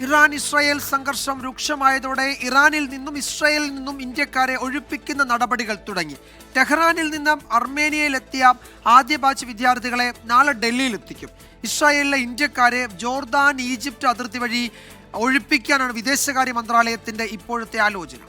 Iran Israel സംഘർഷം രൂക്ഷമായതോടെ ഇറാനിൽ നിന്നും ഇസ്രായേലിൽ നിന്നും ഇന്ത്യക്കാരെ ഒഴിപ്പിക്കുന്ന നടപടികൾ തുടങ്ങി. ടെഹ്റാനിൽ നിന്നും അർമേനിയയിലെത്തിയ ആദ്യ ബാച്ച് വിദ്യാർത്ഥികളെ നാളെ ഡൽഹിയിൽ എത്തിക്കും. ഇസ്രായേലിലെ ഇന്ത്യക്കാരെ ജോർദാൻ ഈജിപ്റ്റ് അതിർത്തി വഴി ഒഴിപ്പിക്കാനാണ് വിദേശകാര്യ മന്ത്രാലയത്തിന്റെ ഇപ്പോഴത്തെ ആലോചന.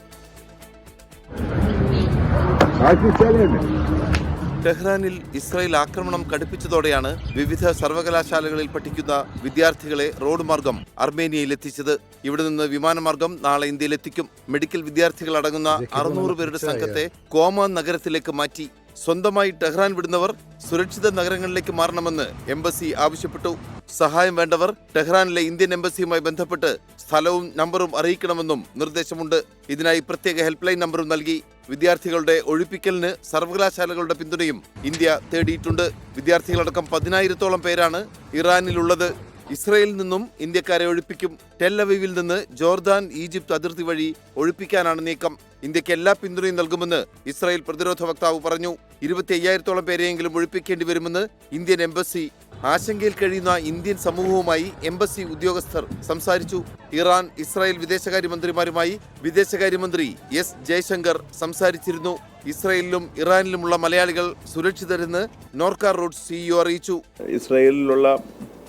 ടെഹ്റാനിൽ ഇസ്രായേൽ ആക്രമണം കടുപ്പിച്ചതോടെയാണ് വിവിധ സർവകലാശാലകളിൽ പഠിക്കുന്ന വിദ്യാർത്ഥികളെ റോഡ് മാർഗം അർമേനിയയിൽ എത്തിച്ചത്. ഇവിടെ നിന്ന് വിമാനമാർഗം നാളെ ഇന്ത്യയിലെത്തിക്കും മെഡിക്കൽ വിദ്യാർത്ഥികൾ അടങ്ങുന്ന അറുന്നൂറ് പേരുടെ സംഘത്തെ കോമ നഗരത്തിലേക്ക് മാറ്റി. സ്വന്തമായി ടെഹ്റാൻ വിടുന്നവർ സുരക്ഷിത നഗരങ്ങളിലേക്ക് മാറണമെന്ന് എംബസി ആവശ്യപ്പെട്ടു. സഹായം വേണ്ടവർ ടെഹ്റാനിലെ ഇന്ത്യൻ എംബസിയുമായി ബന്ധപ്പെട്ട് സ്ഥലവും നമ്പറും അറിയിക്കണമെന്നും നിർദ്ദേശമുണ്ട്. ഇതിനായി പ്രത്യേക ഹെൽപ്പ് ലൈൻ നമ്പറും നൽകി. വിദ്യാർത്ഥികളുടെ ഒഴിപ്പിക്കലിന് സർവകലാശാലകളുടെ പിന്തുണയും ഇന്ത്യ തേടിയിട്ടുണ്ട്. വിദ്യാർത്ഥികളടക്കം പതിനായിരത്തോളം പേരാണ് ഇറാനിലുള്ളത്. ഇസ്രയേലിൽ നിന്നും ഇന്ത്യക്കാരെ ഒഴിപ്പിക്കും. ടെല്ലവീവിൽ നിന്ന് ജോർദാൻ ഈജിപ്ത് അതിർത്തി വഴി ഒഴിപ്പിക്കാനാണ് നീക്കം. ഇന്ത്യയ്ക്ക് എല്ലാ പിന്തുണയും നൽകുമെന്ന് ഇസ്രായേൽ പ്രതിരോധ വക്താവ് പറഞ്ഞു. ഇരുപത്തി അയ്യായിരത്തോളം പേരെയെങ്കിലും ഒഴിപ്പിക്കേണ്ടി വരുമെന്ന് ഇന്ത്യൻ എംബസി. ആശങ്കയിൽ കഴിയുന്ന ഇന്ത്യൻ സമൂഹവുമായി എംബസി ഉദ്യോഗസ്ഥർ സംസാരിച്ചു. ഇറാൻ ഇസ്രായേൽ വിദേശകാര്യമന്ത്രിമാരുമായി വിദേശകാര്യമന്ത്രി എസ് ജയശങ്കർ സംസാരിച്ചിരുന്നു. ഇസ്രായേലിലും ഇറാനിലുമുള്ള മലയാളികൾ സുരക്ഷിതരെന്ന് നോർക്ക റോഡ് സിഇഒ അറിയിച്ചു. ഇസ്രായേലിലുള്ള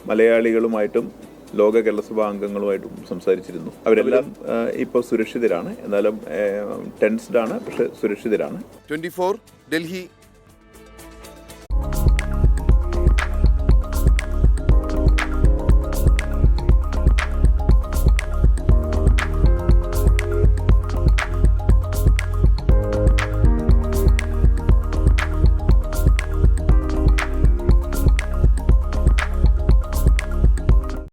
മലയാളികളുമായിട്ടും ലോക കേരളസഭാ അംഗങ്ങളുമായിട്ടും സംസാരിച്ചിരുന്നു. അവരെല്ലാം ഇപ്പോൾ സുരക്ഷിതരാണ്. എന്നാലും ടെൻസ്ഡ് ആണ് പക്ഷെ സുരക്ഷിതരാണ്. ട്വന്റി ഡൽഹി